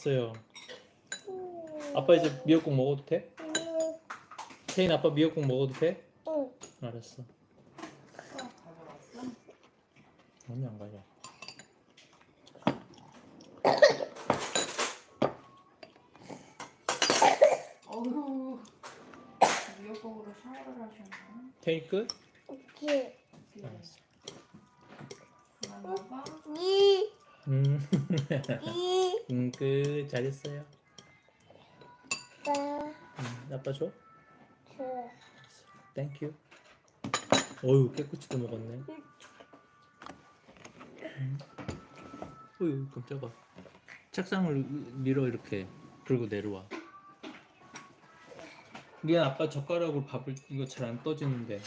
맛있어요. 아빠 이제 미역국 먹어도 돼? 태인 아빠 미역국 먹어도 돼? 응. 알았어. 언니 안 가냐? 어휴 미역국으로 샤워를 하셨나? 태인 끝? 오케이. 알았어. 그만 먹어. 이, 음, 이, 음, 끝. 잘했어요. 나, 음, 아빠 줘. 저, 땡큐. 어유 깨끗이도 먹었네. 음. 어유 깜짝아. 책상을 밀어 이렇게 그리고 내려와. 미안 아빠 젓가락으로 밥을 이거 잘 안 떠지는데.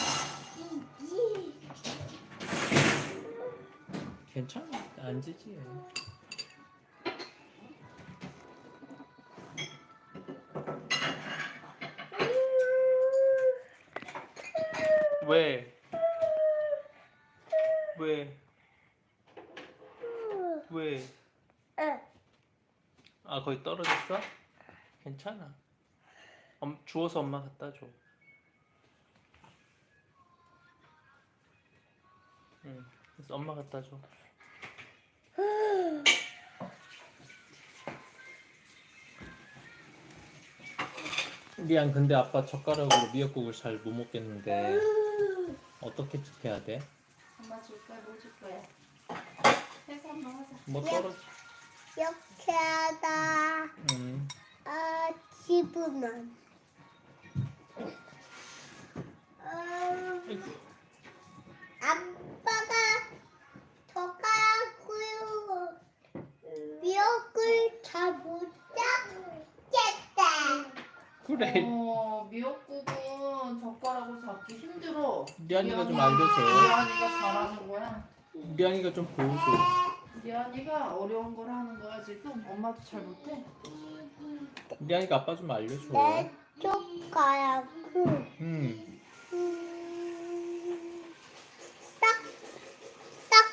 괜찮아 앉으지. 왜? 왜? 응. 아 거의 떨어졌어? 괜찮아. 엄, 주워서 엄마 갖다 줘. 응. 그래서 엄마 갖다 줘. 미안 근데 아빠 젓가락으로 미역국을 잘 못 먹겠는데 어떻게 해야 돼? 엄마 줄 거야, 뭐 줄 거야? 해서 한번 하자. 뭐 떨어? 이렇게 하다, 음. 아, 집으면. 음, 아빠가 젓가락으로 미역을 잘 못 잡겠다. 그래. 어, 미역국은 젓가락으로 잡기 힘들어. 미안이가 좀 알려줘. 미안이가 잘하는 거야. 미안이가 좀 보여줘. 미안이가 어려운 걸 하는 거야 지금. 엄마도 잘 못해. 미안이가 아빠 좀 알려줘. 내 젓가락을 음. 음, 딱, 딱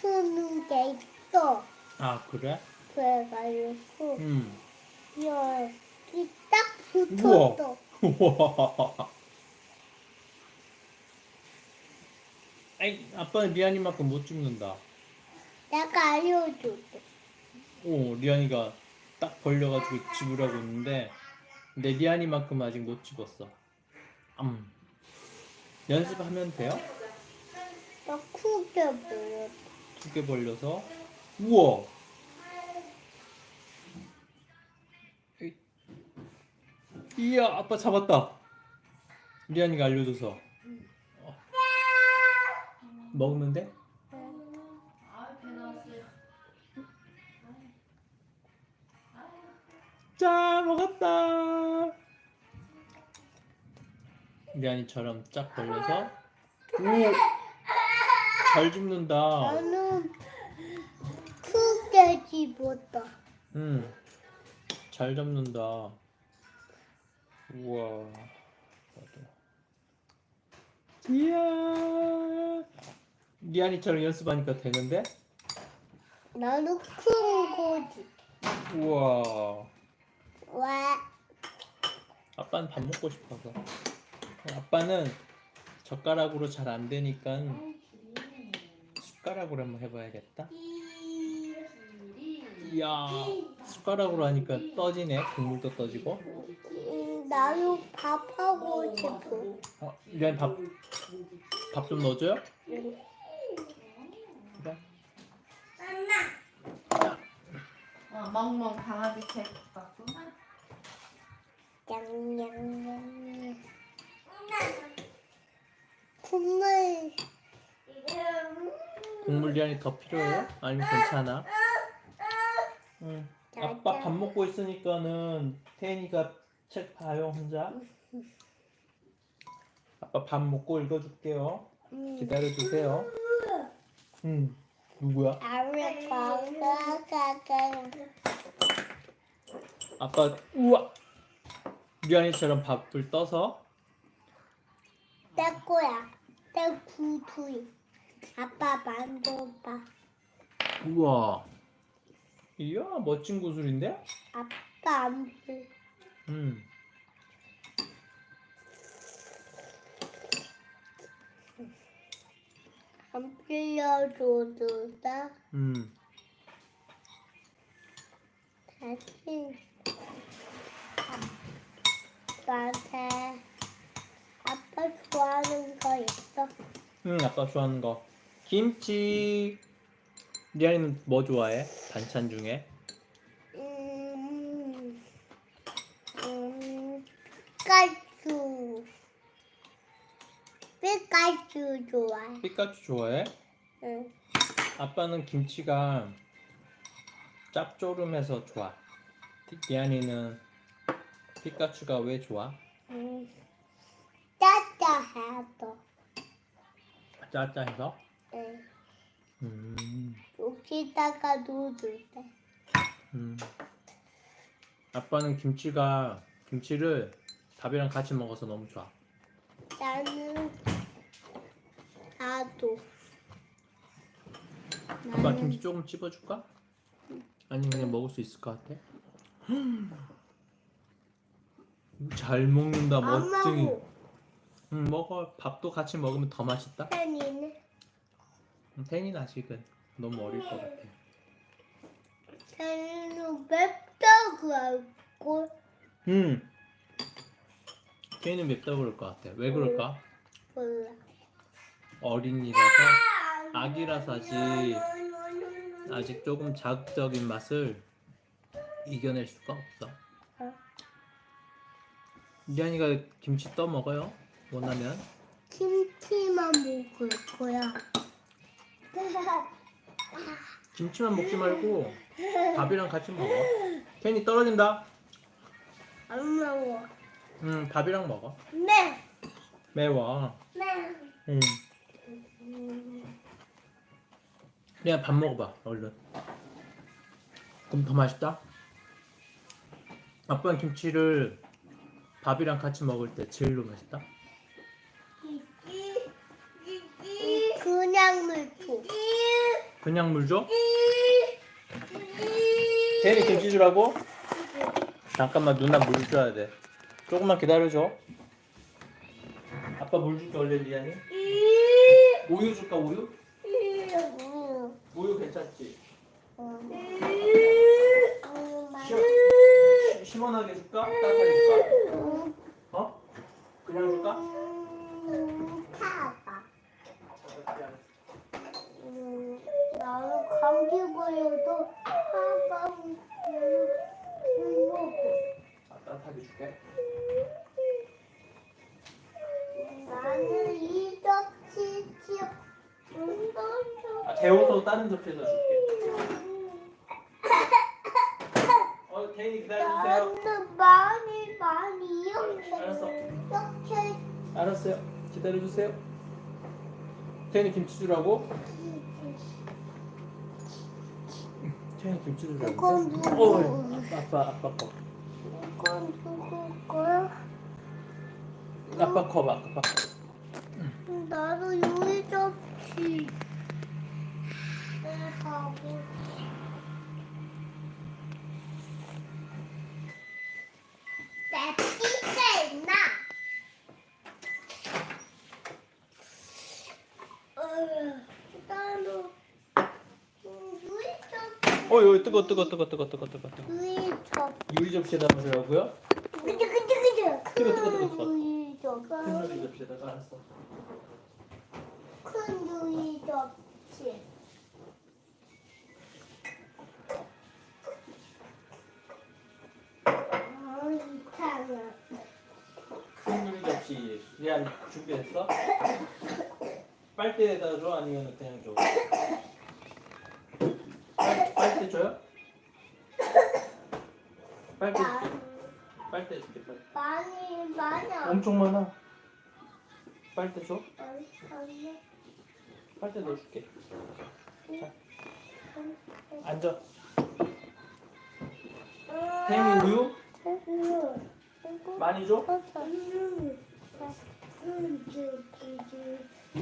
붙는 게 있어. 아 그래? 그래가지고 음. 여기 딱. 붙었어. 우와. 아이 아빠는 리안이만큼 못 줍는다. 내가 알려줄게. 오 리안이가 딱 벌려가지고 집으라고 했는데 근데 리안이만큼 아직 못 집었어. 음. 연습하면 돼요? 나 크게 보여. 두 개 벌려서 우와. 이야 아빠 잡았다. 리안이가 알려줘서 어. 먹으면 돼? 아, 배 나왔어요. 자 먹었다. 리안이처럼 쫙 벌려서 오잘 줍는다. 나는 크게 집었다. 음, 잘 잡는다. 우와. 이야. 리안이처럼 연습하니까 되는데? 나는 큰 거지. 우와. 왜? 아빠는 밥 먹고 싶어서. 아빠는 젓가락으로 잘 안 되니까 숟가락으로 한번 해봐야겠다. 이야. 숟가락으로 하니까 떠지네. 국물도 떠지고. 음, 나는 밥하고 싶어. 어, 리안 밥, 밥 좀 넣어줘요? 응. 그래. 어, 멍멍 강아지 책 봤구나. 냥냥냥. 국물. 국물 리안이 더 필요해요? 아니면 괜찮아? 응. 아빠 밥 먹고 있으니까는 태인이가 책 봐요 혼자. 아빠 밥 먹고 읽어줄게요. 음, 기다려 주세요. 응. 누구야? 아빠 우와. 리안이처럼 밥을 떠서 내 거야. 내 구두이. 아빠 만져봐. 우와. 이야 멋진 구슬인데? 아빠 안 돼. 음. 안 빌려줘도 다 음. 다시 아빠한테 아빠 좋아하는 거 있어? 응 아빠 좋아하는 거 김치 리안이는 뭐 좋아해? 반찬 중에 피카츄 좋아해. 피카츄 좋아해? 응. 아빠는 김치가 짭조름해서 좋아 리안이는 피카츄가 왜 좋아? 음, 짜짜해도. 짜짜해서? 응. 음, 여기다가 넣어줄 때. 음. 아빠는 김치가 김치를 밥이랑 같이 먹어서 너무 좋아 나는 나도. 아빠 김치 조금 찝어줄까? 아니 그냥 먹을 수 있을 것 같아? 잘 먹는다 안 멋쟁이 먹어. 응 먹어 밥도 같이 먹으면 더 맛있다 팬이는 응, 태인이는 아직은 너무 어릴 것 같아 팬이는 맵다고 알고 응 태인은 맵다고 그럴 것 같아 왜 그럴까? 몰라. 어린이라서 아기라서 아직 아직 조금 자극적인 맛을 이겨낼 수가 없어 어. 리안이가 김치 떠 먹어요 원하면 김치만 먹을 거야. 김치만 먹지 말고 밥이랑 같이 먹어. 괜히 떨어진다. 안 먹어. 응, 밥이랑 먹어. 네. 매워. 네. 응. 그냥 밥 먹어봐, 얼른. 그럼 더 맛있다. 아빠는 김치를 밥이랑 같이 먹을 때 제일로 맛있다. 그냥 물고. 그냥 물 줘? 제일 김치 주라고? 잠깐만 누나 물 줘야 돼. 조금만 기다려줘. 아빠 물 줄게 원래 리안이. 우유 줄까 우유? 우유 괜찮지? 시, 시원하게 줄까? 따뜻하게 줄까? 어? 그냥 줄까? 타봐. 음, 나는 감기 걸려도 한번 먹어. 아, 따뜻하게 줄게. 나는 이 접시 지어 아, 데워서 다른 접시에다 줄게. 어, 태인이 기다려주세요. 나는 많이 많이 이렇게 알았어. 이렇게 알았어요. 기다려주세요. 태인이 김치 주라고? 태인이 김치 주라고. 이건 누구? 어, 아빠, 아빠, 아빠 거. 이건 누구 거야? 아빠 거, 아빠 거. 나도 요리 접시 하고 내 띠가 있나? 어, 나도 음, 요리 접시 어, 여기 뜨거, 뜨거, 뜨거, 뜨거, 뜨거, 뜨거, 뜨거. 요리 접시 유리 접시에다 넣으라고요? 그치 뜨거, 뜨거, 뜨거, 뜨거. 요리 접시 큰 유리 접시에다가 알았어. 큰 요리 접시 아 이상해 큰 유리 접시. 리안 준비했어? 빨대에다 줘? 아니면 그냥 줘? 빨, 빨대 줘요? 빨대 줄게. 빨대 줄게. 빨대. 많이 안 엄청 많아. 빨대 줘? 빨대 넣어줄게. 자, 앉아. 태임이 우유 많이 줘?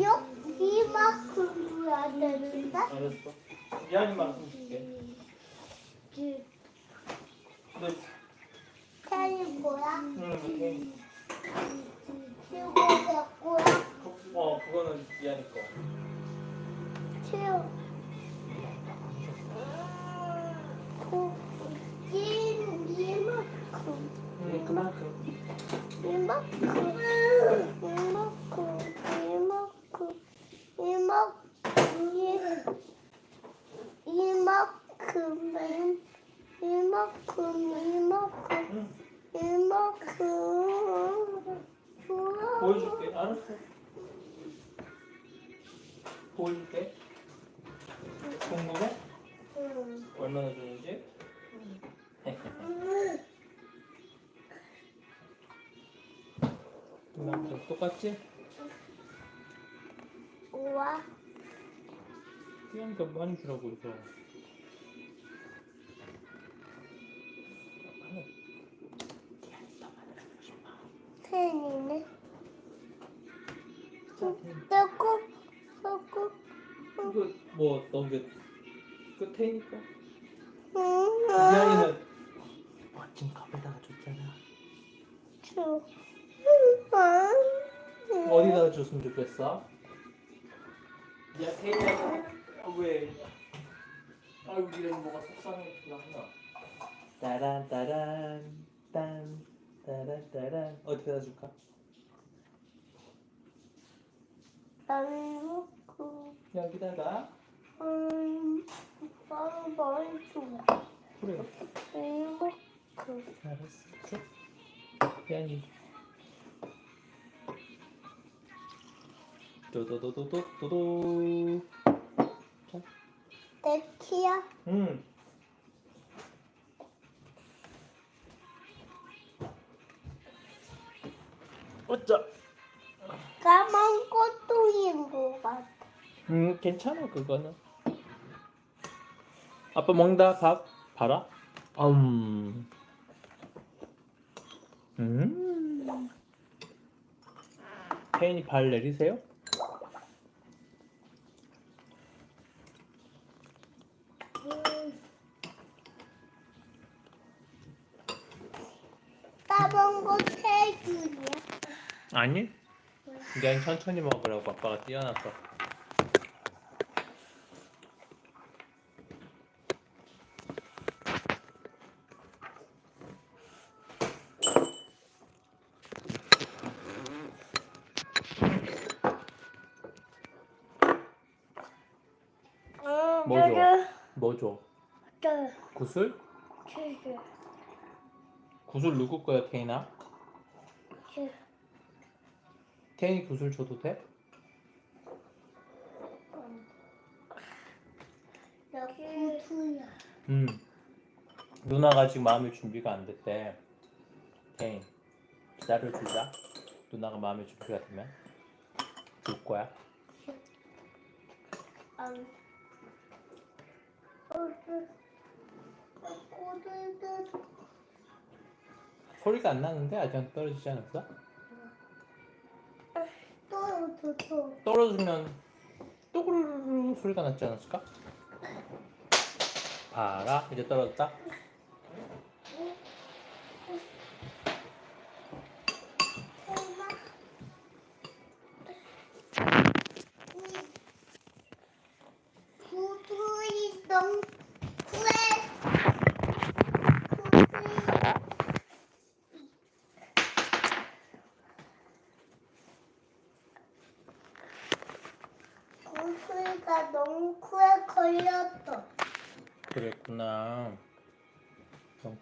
여기만큼 해야 되는데? 알았어. 미안이 말씀 줄게. 근데 펜이 뭐야? 음, 이거 내 거야? 그- 어 그거는 미안이 거. 보여줄게. 알았어. 보여줄게. 궁금해? 응. 얼마나 주는지? 이만큼 똑같지? 우와 그러니까 많이 주라고 이거. 뭐 넘겨 끝에니까. 응 미안이는 멋진 컵에다가 줬잖아. 줘 어디다가 줬으면 좋겠어? 야, 태희야, 아, 왜? 아이고, 이런 뭐가 속상했구나. 따란, 따란, 딴, 따란, 따란. 어디다 줄까? 여기다가. 음, 나는 많이 줘. 그래. 이만큼. 알았어. 줘. 미안이. 도도도도도도도. 자, 내 키야? 응. 어쩌? 까만 꽃도 인 것 같아. 음, 괜찮아 그거는. 아빠 먹는다 밥 봐라. 음. 음. 태인이 발 내리세요? 아니. 그냥 천천히 먹으라고 아빠가 띄어놨어. 응, 뭐 줘? 나도 뭐 줘? 저 구슬? 치즈. 구슬 누구 거야 태인아? 치즈. 태인이 구슬 줘도 돼? 음. 누나가 지금 마음의 준비가 안 됐대. 태인 기다려 주자. 누나가 마음의 준비가 되면 줄 거야. 안. 소리가 안 나는데 아직 안 떨어지지 않았어? 또. 떨어지면 또그르르 소리가 났지 않았을까? 봐라 이제 떨어졌다.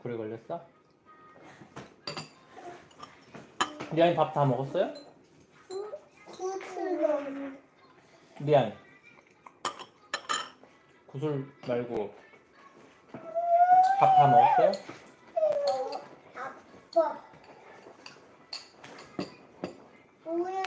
불에 걸렸어? 리안이 밥 다 먹었어요? 구슬 리안 구슬 말고 밥 다 먹었어요? 아빠 우유